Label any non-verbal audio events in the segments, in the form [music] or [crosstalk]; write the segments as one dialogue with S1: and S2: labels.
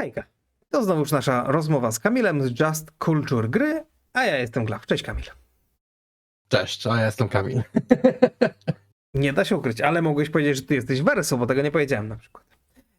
S1: Hejka. To znowuż nasza rozmowa z Kamilem z Just Culture Gry, a ja jestem Glaf. Cześć Kamil.
S2: Cześć, a ja jestem Kamil. [laughs]
S1: Nie da się ukryć, ale mogłeś powiedzieć, że ty jesteś Verso, bo tego nie powiedziałem na przykład.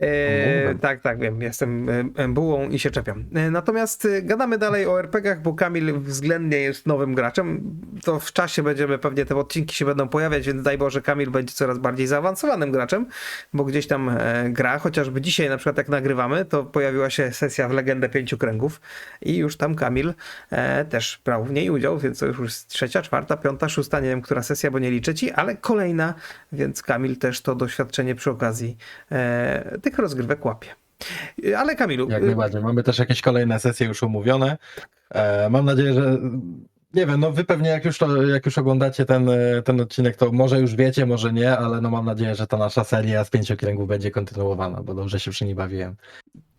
S1: E, tak, tak, wiem, jestem e, bułą i się czepiam. E, natomiast e, gadamy dalej o RPG-ach, bo Kamil względnie jest nowym graczem. To w czasie będziemy, pewnie te odcinki się będą pojawiać, więc daj Boże, Kamil będzie coraz bardziej zaawansowanym graczem, bo gdzieś tam e, gra, chociażby dzisiaj na przykład jak nagrywamy, to pojawiła się sesja w Legendę Pięciu Kręgów i już tam Kamil e, też brał w niej udział, więc to już jest trzecia, czwarta, piąta, szósta, nie wiem, która sesja, bo nie liczę ci, ale kolejna, więc Kamil też to doświadczenie przy okazji e, tych rozgrywek łapie. Ale Kamilu,
S2: Jak
S1: y,
S2: najbardziej. Mamy też jakieś kolejne sesje już umówione. E, mam nadzieję, że nie wiem, no wy pewnie jak już, to, jak już oglądacie ten, e, ten odcinek, to może już wiecie, może nie, ale no mam nadzieję, że ta nasza seria z pięciu kręgów będzie kontynuowana, bo dobrze się przy niej bawiłem.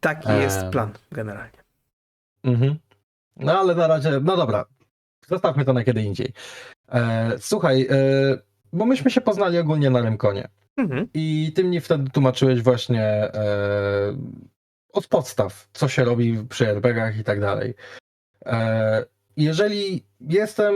S1: taki
S2: e,
S1: jest plan generalnie.
S2: Mhm. No ale na razie, no dobra, zostawmy to na kiedy indziej. E, słuchaj, e, bo myśmy się poznali ogólnie na Remkonie.
S1: Mhm.
S2: I ty mnie wtedy tłumaczyłeś właśnie e, od podstaw, co się robi przy RPGach i tak dalej. E, jeżeli jestem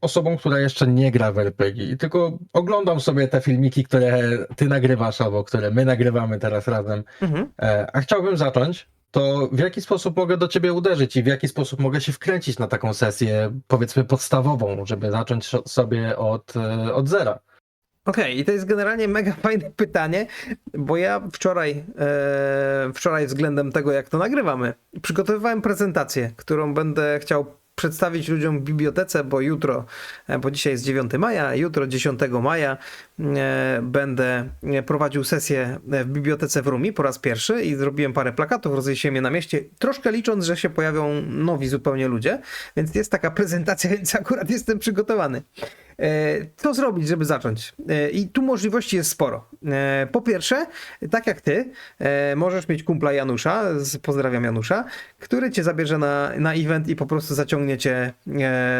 S2: osobą, która jeszcze nie gra w RPG tylko oglądam sobie te filmiki, które ty nagrywasz albo które my nagrywamy teraz razem,
S1: Mhm.
S2: e, a chciałbym zacząć, to w jaki sposób mogę do ciebie uderzyć i w jaki sposób mogę się wkręcić na taką sesję, powiedzmy podstawową, żeby zacząć so- sobie od, e, od zera?
S1: Okej, i to jest generalnie mega [laughs] fajne pytanie, bo ja wczoraj, e, wczoraj względem tego, jak to nagrywamy, przygotowywałem prezentację, którą będę chciał przedstawić ludziom w bibliotece, bo jutro, e, bo dzisiaj jest 9 maja, jutro 10 maja e, będę e, prowadził sesję w bibliotece w Rumi po raz pierwszy i zrobiłem parę plakatów, rozwiesiłem je na mieście, troszkę licząc, że się pojawią nowi zupełnie ludzie, więc jest taka prezentacja, [laughs] więc akurat jestem przygotowany. E, Co zrobić, żeby zacząć? E, I tu możliwości jest sporo. E, Po pierwsze, tak jak ty, możesz mieć kumpla Janusza, pozdrawiam Janusza, który cię zabierze na, na event i po prostu zaciągnie cię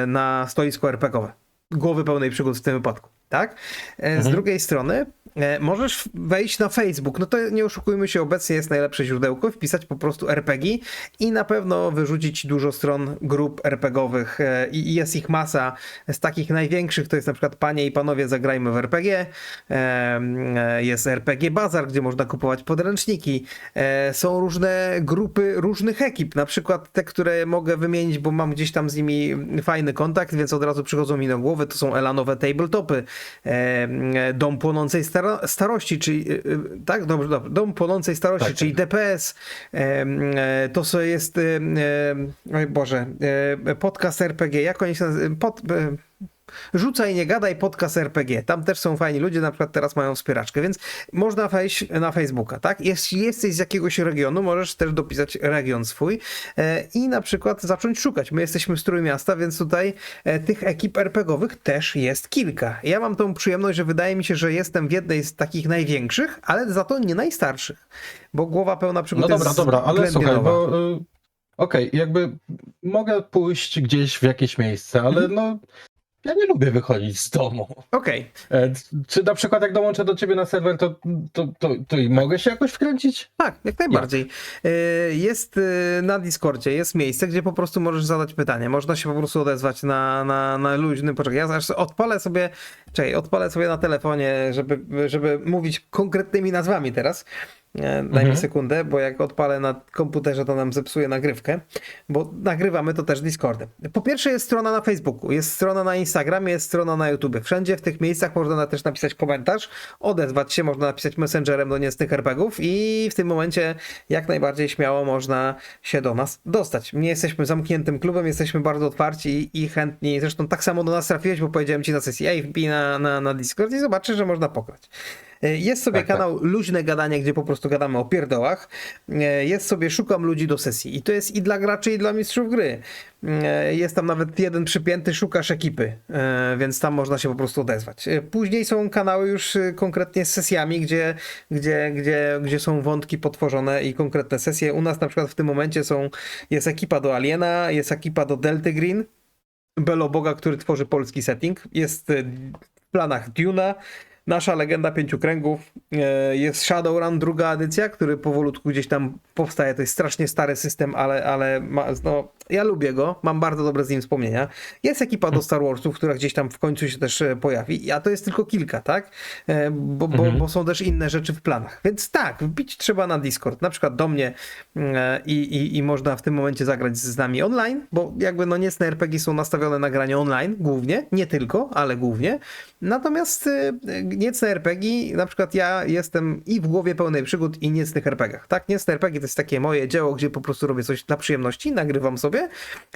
S1: na stoisko RPGowe. Głowy pełnej przygód w tym wypadku. Tak? E, Z
S2: Mhm.
S1: drugiej strony e, możesz wejść na Facebook. No to nie oszukujmy się, obecnie jest najlepsze źródełko, wpisać po prostu RPG i na pewno wyrzucić dużo stron grup RPGowych e, i jest ich masa. Z takich największych to jest na przykład Panie i Panowie Zagrajmy w RPG, jest RPG Bazar, gdzie można kupować podręczniki, są różne grupy różnych ekip, na przykład te, które mogę wymienić, bo mam gdzieś tam z nimi fajny kontakt, więc od razu przychodzą mi na głowę, to są Elanowe tabletopy, Dom Płonącej Staro- Starości, czyli, e, e, tak, dobrze, dobrze, Dom Płonącej Starości,
S2: Tak,
S1: czyli DPS, em, e, to co jest, oj Boże, e, podcast RPG, jak oni się nazywają, pod, e, Rzucaj, nie gadaj, podcast RPG. Tam też są fajni ludzie, na przykład teraz mają wspieraczkę, więc można wejść na Facebooka, tak? Jeśli jesteś z jakiegoś regionu, możesz też dopisać region swój e, i na przykład zacząć szukać. My jesteśmy z Trójmiasta, więc tutaj e, tych ekip RPGowych też jest kilka. Ja mam tą przyjemność, że wydaje mi się, że jestem w jednej z takich największych, ale za to nie najstarszych, bo głowa pełna przygód
S2: No dobra, dobra, ale słuchaj,
S1: nowa.
S2: bo y, okej, jakby mogę pójść gdzieś w jakieś miejsce, ale
S1: Mhm.
S2: no ja nie lubię wychodzić z domu.
S1: Okej,
S2: E, czy na przykład jak dołączę do ciebie na serwer, to, to, to, to i mogę się jakoś wkręcić?
S1: Tak, jak najbardziej. Y, Jest y, na Discordzie, jest miejsce, gdzie po prostu możesz zadać pytanie. Można się po prostu odezwać na, na, na luźny poczekaj. Ja zaraz odpalę sobie, czekaj, odpalę sobie na telefonie, żeby, żeby mówić konkretnymi nazwami teraz. Daj mi
S2: Mhm.
S1: sekundę, bo jak odpalę na komputerze, to nam zepsuje nagrywkę, bo nagrywamy to też Discordem. Po pierwsze jest strona na Facebooku, jest strona na Instagramie, jest strona na YouTube. Wszędzie w tych miejscach można na- też napisać komentarz, odezwać się, można napisać messengerem do niecnych RPGów i w tym momencie jak najbardziej śmiało można się do nas dostać. Nie jesteśmy zamkniętym klubem, jesteśmy bardzo otwarci i, i chętni. Zresztą tak samo do nas trafiłeś, bo powiedziałem ci na sesji, ej, wbij na, na, na Discord i zobaczysz, że można pograć. E, Jest sobie
S2: Tak, tak.
S1: kanał Luźne Gadanie, gdzie po prostu gadamy o pierdołach. E, Jest sobie Szukam ludzi do sesji. I to jest i dla graczy, i dla mistrzów gry. E, Jest tam nawet jeden przypięty Szukasz ekipy, więc tam można się po prostu odezwać. Później są kanały już konkretnie z sesjami, gdzie, gdzie, gdzie, gdzie są wątki potworzone i konkretne sesje. U nas na przykład w tym momencie są, jest ekipa do Aliena, jest ekipa do Delta Green, Beloboga, który tworzy polski setting. Jest w planach Duna, nasza legenda pięciu kręgów. E, Jest Shadowrun, druga edycja, który powolutku gdzieś tam powstaje. To jest strasznie stary system, ale, ale ma, no, ja lubię go, mam bardzo dobre z nim wspomnienia. Jest ekipa do Star Warsów, która gdzieś tam w końcu się też e, pojawi, a to jest tylko kilka, tak? E, Bo, bo,
S2: Mhm.
S1: bo są też inne rzeczy w planach. Więc tak, wbić trzeba na Discord, na przykład do mnie i, i, i można w tym momencie zagrać z nami online, bo jakby no niecne RPG są nastawione na granie online głównie, nie tylko, ale głównie. Natomiast niecne RPG, na przykład ja jestem i w głowie pełnej przygód i niecnych RPGach, tak? Niecne RPG to jest takie moje dzieło, gdzie po prostu robię coś dla przyjemności, nagrywam sobie,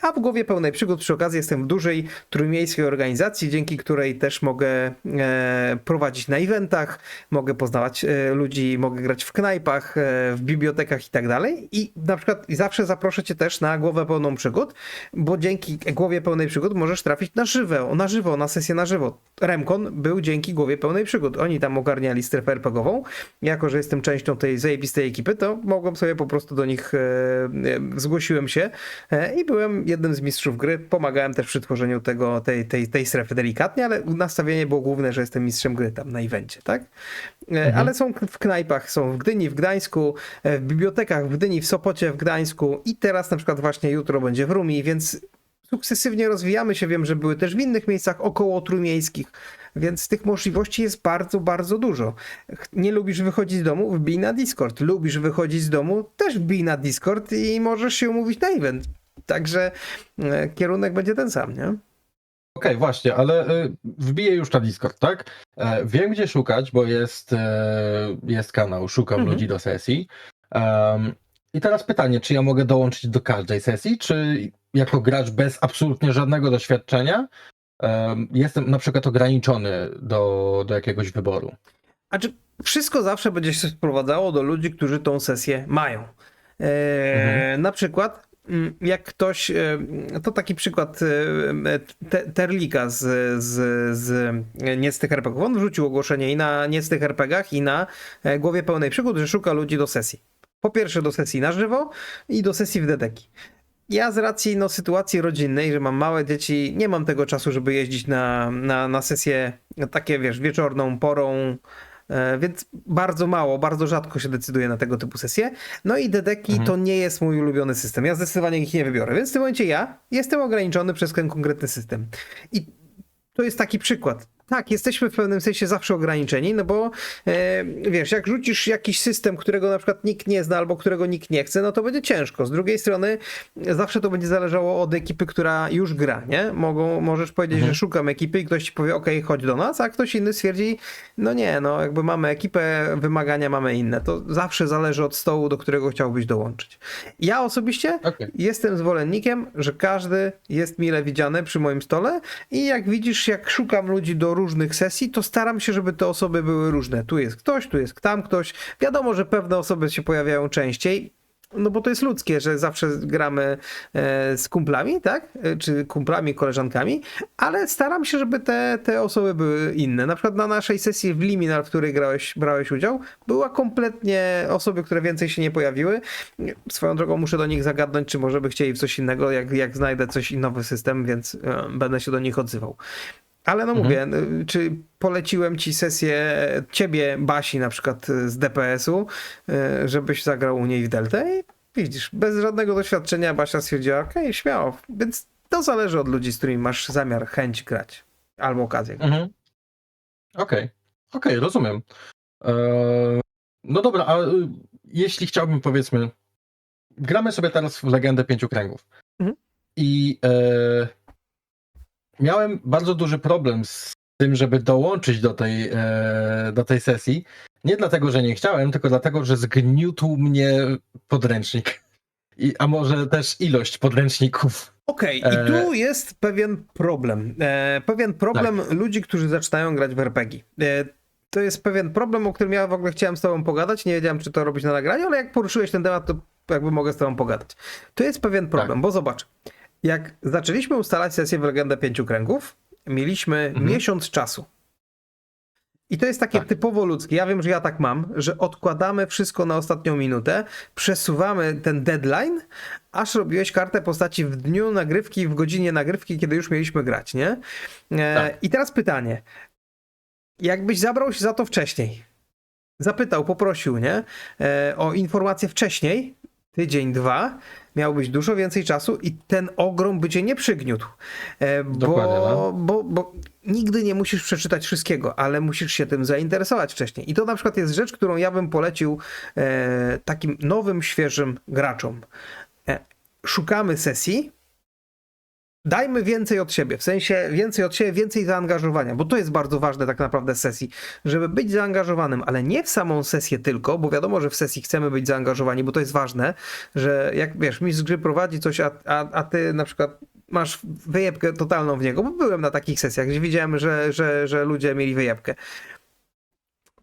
S1: a w głowie pełnej przygód przy okazji jestem w dużej trójmiejskiej organizacji, dzięki której też mogę e, prowadzić na eventach, mogę poznawać e, ludzi, mogę grać w knajpach, e, w bibliotekach i tak dalej. I na przykład i zawsze zaproszę cię też na głowę pełną przygód, bo dzięki głowie pełnej przygód możesz trafić na żywo, na żywo, na sesję na żywo. Remkon był dzięki głowie pełnej przygód. Oni tam ogarniali strefę RPGową. Jako, że jestem częścią tej zajebistej ekipy, to mogłem sobie po prostu do nich, e, e, zgłosiłem się e, i byłem jednym z mistrzów gry. Pomagałem też przy tworzeniu tego, tej, tej, tej strefy delikatnie, ale nastawienie było główne, że jestem mistrzem gry tam na evencie, tak? E, Ale są w knajpach, są w Gdyni, w Gdańsku, w bibliotekach w Gdyni, w Sopocie, w Gdańsku i teraz na przykład właśnie jutro będzie w Rumi, więc sukcesywnie rozwijamy się. Wiem, że były też w innych miejscach około trójmiejskich, więc tych możliwości jest bardzo, bardzo dużo. Nie lubisz wychodzić z domu? Wbij na Discord. Lubisz wychodzić z domu? Też wbij na Discord i możesz się umówić na event. Także e, kierunek będzie ten sam, nie?
S2: Okej, właśnie, ale y, wbiję już na Discord, tak? E, wiem, gdzie szukać, bo jest, e, jest kanał Szukam
S1: Mhm.
S2: ludzi do sesji. Em, I teraz pytanie, czy ja mogę dołączyć do każdej sesji, czy jako gracz bez absolutnie żadnego doświadczenia em, jestem na przykład ograniczony do, do jakiegoś wyboru?
S1: A czy wszystko zawsze będzie się sprowadzało do ludzi, którzy tą sesję mają? E, Na przykład, mm, jak ktoś, e, to taki przykład e, te, Terlika z, z, z Niecnych RPGów. On wrzucił ogłoszenie i na Niecnych RPGach, i na Głowie Pełnej Przygód, że szuka ludzi do sesji. Po pierwsze do sesji na żywo i do sesji w dedeki. Ja z racji no, sytuacji rodzinnej, że mam małe dzieci, nie mam tego czasu, żeby jeździć na, na, na sesję takie, wiesz, wieczorną porą, e, więc bardzo mało, bardzo rzadko się decyduję na tego typu sesje. No i dedeki
S2: Mhm.
S1: to nie jest mój ulubiony system. Ja zdecydowanie ich nie wybiorę, więc w tym momencie ja jestem ograniczony przez ten konkretny system. I to jest taki przykład. Tak, jesteśmy w pewnym sensie zawsze ograniczeni, no bo e, wiesz, jak rzucisz jakiś system, którego na przykład nikt nie zna albo którego nikt nie chce, no to będzie ciężko. Z drugiej strony zawsze to będzie zależało od ekipy, która już gra, nie? Mogą, możesz powiedzieć,
S2: Mhm.
S1: że szukam ekipy i ktoś ci powie, ok, chodź do nas, a ktoś inny stwierdzi, no nie, no jakby mamy ekipę, wymagania mamy inne. To zawsze zależy od stołu, do którego chciałbyś dołączyć. Ja osobiście
S2: Okej.
S1: Jestem zwolennikiem, że każdy jest mile widziany przy moim stole i jak widzisz, jak szukam ludzi do różnych sesji, to staram się, żeby te osoby były różne. Tu jest ktoś, tu jest tam ktoś. Wiadomo, że pewne osoby się pojawiają częściej. No bo to jest ludzkie, że zawsze gramy e, z kumplami, tak? E, Czy kumplami, koleżankami, ale staram się, żeby te, te osoby były inne. Na przykład na naszej sesji w Liminal, w której grałeś, brałeś udział, była kompletnie osoby, które więcej się nie pojawiły. Swoją drogą muszę do nich zagadnąć, czy może by chcieli w coś innego, jak, jak znajdę coś nowy system, więc e, będę się do nich odzywał. Ale no mówię, y, czy poleciłem ci sesję ciebie, Basi, na przykład z DPS-u, y, żebyś zagrał u niej w Deltę i widzisz, bez żadnego doświadczenia Basia stwierdziła, okej, śmiało. Więc to zależy od ludzi, z którymi masz zamiar, chęć grać. Albo okazję.
S2: Mhm. Okej, okej, rozumiem. Eee, no dobra, a y, jeśli chciałbym, powiedzmy, gramy sobie teraz w Legendę Pięciu Kręgów.
S1: Mhm.
S2: I e, miałem bardzo duży problem z tym, żeby dołączyć do tej, e, do tej sesji. Nie dlatego, że nie chciałem, tylko dlatego, że zgniótł mnie podręcznik. I, a może też ilość podręczników.
S1: Okej,
S2: E,
S1: i tu jest pewien problem. E, pewien problem ludzi, którzy zaczynają grać w RPG. E, to jest pewien problem, o którym ja w ogóle chciałem z tobą pogadać. Nie wiedziałem, czy to robić na nagraniu, ale jak poruszyłeś ten temat, to jakby mogę z tobą pogadać. To jest pewien problem, bo zobacz, jak zaczęliśmy ustalać sesję w Legendę Pięciu Kręgów, mieliśmy
S2: Mhm.
S1: miesiąc czasu. I to jest takie
S2: Tak.
S1: typowo ludzkie. Ja wiem, że ja tak mam, że odkładamy wszystko na ostatnią minutę, przesuwamy ten deadline, aż robiłeś kartę postaci w dniu nagrywki, w godzinie nagrywki, kiedy już mieliśmy grać, nie? E,
S2: Tak.
S1: I teraz pytanie. jakbyś zabrał się za to wcześniej, zapytał, poprosił, nie, e, o informację wcześniej, tydzień, dwa, miałbyś dużo więcej czasu i ten ogrom by cię nie przygniótł. E, bo,
S2: no.
S1: bo, bo nigdy nie musisz przeczytać wszystkiego, ale musisz się tym zainteresować wcześniej. I to na przykład jest rzecz, którą ja bym polecił e, takim nowym, świeżym graczom. E, szukamy sesji, dajmy więcej od siebie, w sensie więcej od siebie, więcej zaangażowania, bo to jest bardzo ważne tak naprawdę sesji, żeby być zaangażowanym, ale nie w samą sesję tylko, bo wiadomo, że w sesji chcemy być zaangażowani, bo to jest ważne, że jak wiesz, mistrz gry prowadzi coś, a, a, a ty na przykład masz wyjebkę totalną w niego, bo byłem na takich sesjach, gdzie widziałem, że, że, że ludzie mieli wyjebkę.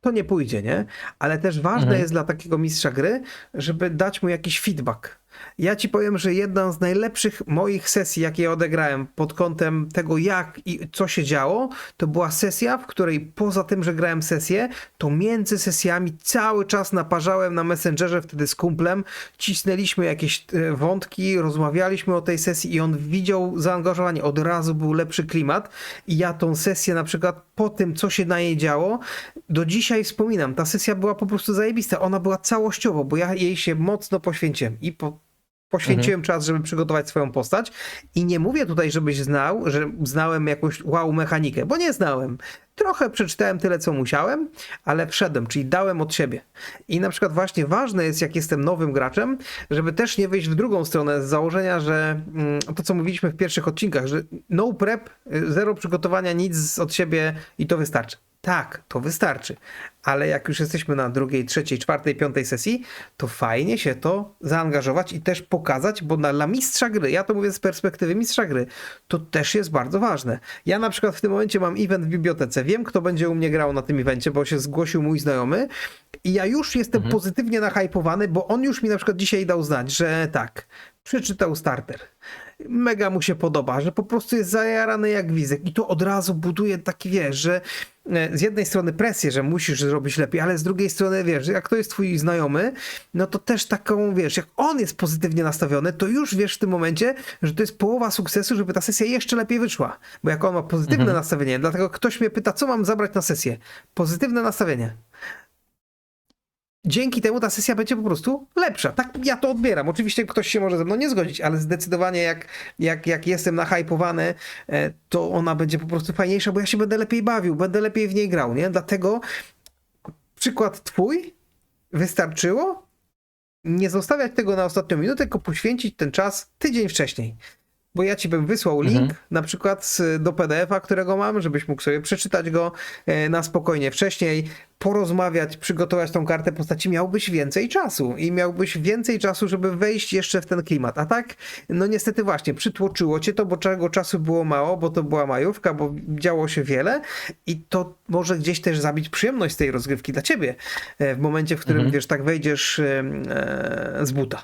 S1: To nie pójdzie, nie? Ale też ważne
S2: Mhm.
S1: jest dla takiego mistrza gry, żeby dać mu jakiś feedback. Ja ci powiem, że jedna z najlepszych moich sesji, jakie odegrałem pod kątem tego, jak i co się działo, to była sesja, w której poza tym, że grałem sesję, to między sesjami cały czas naparzałem na Messengerze wtedy z kumplem, cisnęliśmy jakieś e, wątki, rozmawialiśmy o tej sesji i on widział zaangażowanie, od razu był lepszy klimat i ja tą sesję na przykład po tym, co się na niej działo, do dzisiaj wspominam, ta sesja była po prostu zajebista, ona była całościowo, bo ja jej się mocno poświęciłem i po, poświęciłem czas, żeby przygotować swoją postać i nie mówię tutaj, żebyś znał, że znałem jakąś wow mechanikę, bo nie znałem. Trochę przeczytałem tyle, co musiałem, ale wszedłem, czyli dałem od siebie. I na przykład właśnie ważne jest, jak jestem nowym graczem, żeby też nie wyjść w drugą stronę z założenia, że mm, to, co mówiliśmy w pierwszych odcinkach, że no prep, y, zero przygotowania, nic od siebie i to wystarczy. Tak, to wystarczy, ale jak już jesteśmy na drugiej, trzeciej, czwartej, piątej sesji, to fajnie się to zaangażować i też pokazać, bo na, dla mistrza gry, ja to mówię z perspektywy mistrza gry, to też jest bardzo ważne. Ja na przykład w tym momencie mam event w bibliotece, wiem kto będzie u mnie grał na tym evencie, bo się zgłosił mój znajomy i ja już jestem
S2: Mhm.
S1: pozytywnie nahypowany, bo on już mi na przykład dzisiaj dał znać, że tak, przeczytał starter. Mega mu się podoba, że po prostu jest zajarany jak wizek i to od razu buduje taki, wiesz, że e, z jednej strony presję, że musisz zrobić lepiej, ale z drugiej strony, wiesz, że jak to jest twój znajomy, no to też taką, wiesz, jak on jest pozytywnie nastawiony, to już wiesz w tym momencie, że to jest połowa sukcesu, żeby ta sesja jeszcze lepiej wyszła. Bo jak on ma pozytywne
S2: Mhm.
S1: nastawienie, dlatego ktoś mnie pyta, co mam zabrać na sesję? Pozytywne nastawienie dzięki temu ta sesja będzie po prostu lepsza. Tak ja to odbieram. Oczywiście ktoś się może ze mną nie zgodzić, ale zdecydowanie jak, jak, jak jestem nahypowany, e, to ona będzie po prostu fajniejsza, bo ja się będę lepiej bawił, będę lepiej w niej grał, nie? Dlatego przykład twój wystarczyło nie zostawiać tego na ostatnią minutę, tylko poświęcić ten czas tydzień wcześniej. Bo ja ci bym wysłał link
S2: Mhm.
S1: na przykład do PDF-a, którego mam, żebyś mógł sobie przeczytać go e, na spokojnie wcześniej, porozmawiać, przygotować tą kartę postaci, miałbyś więcej czasu i miałbyś więcej czasu, żeby wejść jeszcze w ten klimat. A tak, no niestety właśnie, przytłoczyło cię to, bo czego czasu było mało, bo to była majówka, bo działo się wiele i to może gdzieś też zabić przyjemność z tej rozgrywki dla ciebie e, w momencie, w którym,
S2: Mhm.
S1: wiesz, tak wejdziesz e, z buta.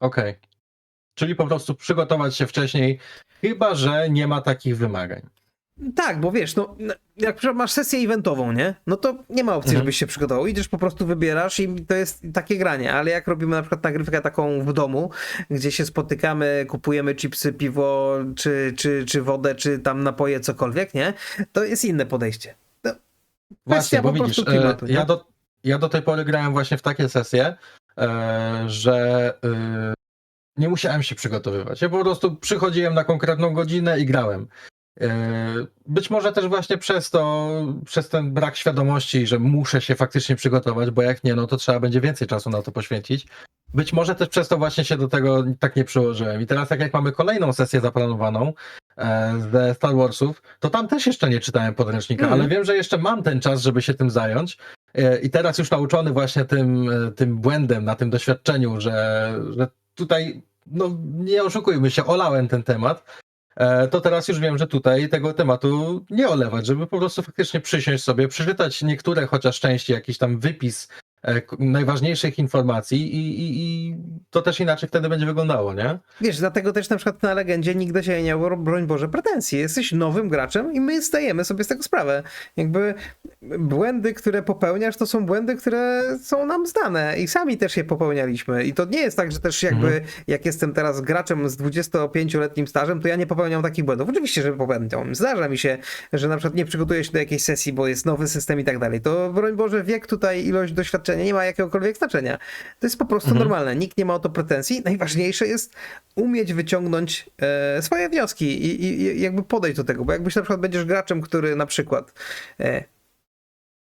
S2: Okej. Czyli po prostu przygotować się wcześniej, chyba że nie ma takich wymagań.
S1: Tak, bo wiesz, no, no, jak masz sesję eventową, nie? No to nie ma opcji,
S2: Mhm.
S1: żebyś się przygotował. Idziesz, po prostu wybierasz i to jest takie granie. Ale jak robimy na przykład nagrywkę taką w domu, gdzie się spotykamy, kupujemy chipsy, piwo, czy, czy, czy wodę, czy tam napoje, cokolwiek, nie? To jest inne podejście. No,
S2: Właśnie, bo widzisz,
S1: klimatu,
S2: e, ja, do, ja do tej pory grałem właśnie w takie sesje, e, że e, nie musiałem się przygotowywać. Ja po prostu przychodziłem na konkretną godzinę i grałem. E, Być może też właśnie przez to, przez ten brak świadomości, że muszę się faktycznie przygotować, bo jak nie, no to trzeba będzie więcej czasu na to poświęcić. Być może też przez to właśnie się do tego tak nie przyłożyłem. I teraz jak, jak mamy kolejną sesję zaplanowaną e, ze Star Warsów, to tam też jeszcze nie czytałem podręcznika,
S1: Mhm.
S2: ale wiem, że jeszcze mam ten czas, żeby się tym zająć. E, I teraz już nauczony właśnie tym, tym błędem, na tym doświadczeniu, że, że tutaj, no nie oszukujmy się, olałem ten temat, e, to teraz już wiem, że tutaj tego tematu nie olewać, żeby po prostu faktycznie przysiąść sobie, przeczytać niektóre chociaż części, jakiś tam wypis najważniejszych informacji i, i, i to też inaczej wtedy będzie wyglądało, nie?
S1: Wiesz, dlatego też na przykład na legendzie nigdy się nie miało, broń Boże, pretensji. Jesteś nowym graczem i my zdajemy sobie z tego sprawę. Jakby błędy, które popełniasz, to są błędy, które są nam znane i sami też je popełnialiśmy. I to nie jest tak, że też jakby
S2: Mhm.
S1: jak jestem teraz graczem z 25-letnim stażem, to ja nie popełniam takich błędów. Oczywiście, że popełniam. Zdarza mi się, że na przykład nie przygotuję się do jakiejś sesji, bo jest nowy system i tak dalej. To broń Boże, wiek tutaj, ilość doświadczenia nie ma jakiegokolwiek znaczenia. To jest po prostu
S2: Mhm.
S1: normalne. Nikt nie ma o to pretensji. Najważniejsze jest umieć wyciągnąć e, swoje wnioski i, i, jakby podejść do tego, bo jakbyś na przykład będziesz graczem, który na przykład e,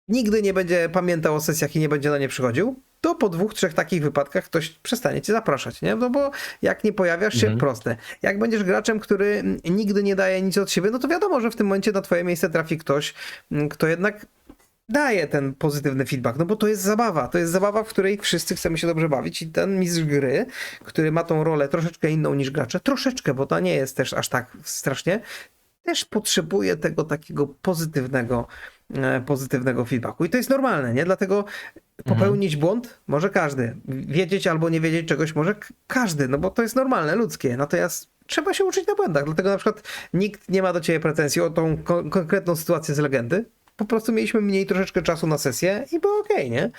S1: nigdy nie będzie pamiętał o sesjach i nie będzie na nie przychodził, to po dwóch, trzech takich wypadkach ktoś przestanie cię zapraszać, nie? No bo jak nie pojawiasz się,
S2: Mhm.
S1: proste. Jak będziesz graczem, który nigdy nie daje nic od siebie, no to wiadomo, że w tym momencie na twoje miejsce trafi ktoś, kto jednak daje ten pozytywny feedback, no bo to jest zabawa, to jest zabawa, w której wszyscy chcemy się dobrze bawić i ten mistrz gry, który ma tą rolę troszeczkę inną niż gracze, troszeczkę, bo to nie jest też aż tak strasznie, też potrzebuje tego takiego pozytywnego, e, pozytywnego feedbacku. I to jest normalne, nie? Dlatego popełnić błąd może każdy. Wiedzieć albo nie wiedzieć czegoś może każdy, no bo to jest normalne, ludzkie. Natomiast trzeba się uczyć na błędach. Dlatego na przykład nikt nie ma do ciebie pretensji o tą ko- konkretną sytuację z legendy. Po prostu mieliśmy mniej troszeczkę czasu na sesję i było okej, nie?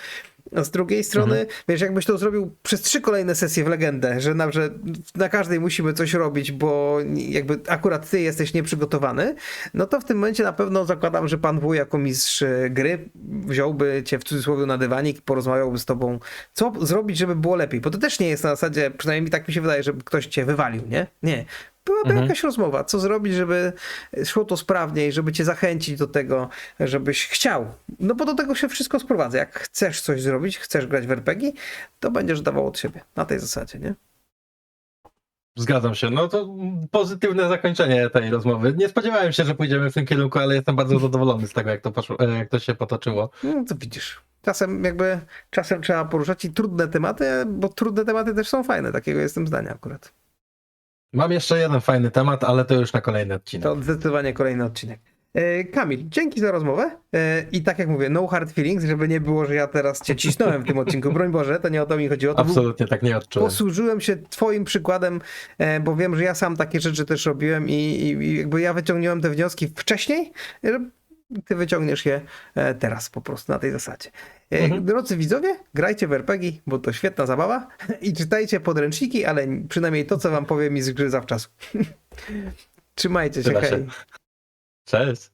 S1: A z drugiej strony, wiesz, jakbyś to zrobił przez trzy kolejne sesje w legendę, że na, że na każdej musimy coś robić, bo jakby akurat ty jesteś nieprzygotowany, no to w tym momencie na pewno zakładam, że pan wuj jako mistrz e, gry wziąłby cię w cudzysłowie na dywanik i porozmawiałby z tobą, co zrobić, żeby było lepiej. Bo to też nie jest na zasadzie, przynajmniej tak mi się wydaje, żeby ktoś cię wywalił, nie? Nie. Byłaby
S2: Mhm.
S1: jakaś rozmowa, co zrobić, żeby szło to sprawniej, żeby cię zachęcić do tego, żebyś chciał. No bo do tego się wszystko sprowadza. Jak chcesz coś zrobić, chcesz grać w RPG, to będziesz dawał od siebie. Na tej zasadzie, nie?
S2: Zgadzam się. No to pozytywne zakończenie tej rozmowy. Nie spodziewałem się, że pójdziemy w tym kierunku, ale jestem bardzo zadowolony z tego, jak to, poszło, e, jak to się potoczyło.
S1: No to widzisz. Czasem jakby, czasem trzeba poruszać i trudne tematy, bo trudne tematy też są fajne. Takiego jestem zdania akurat.
S2: Mam jeszcze jeden fajny temat, ale to już na kolejny odcinek.
S1: To zdecydowanie kolejny odcinek. E, Kamil, dzięki za rozmowę. E, I tak jak mówię, no hard feelings, żeby nie było, że ja teraz cię cisnąłem w tym odcinku. Broń Boże, to nie o to mi chodziło. To był
S2: Absolutnie tak nie odczułem.
S1: Posłużyłem się twoim przykładem, e, bo wiem, że ja sam takie rzeczy też robiłem i, i, i jakby ja wyciągnąłem te wnioski wcześniej, że ty wyciągniesz je e, teraz po prostu na tej zasadzie. E,
S2: Mhm.
S1: Drodzy widzowie, grajcie w RPG, bo to świetna zabawa [laughs] i czytajcie podręczniki, ale przynajmniej to, co wam powiem mi z gry zawczasu. [laughs] Trzymajcie się,
S2: Tyle się. Cześć.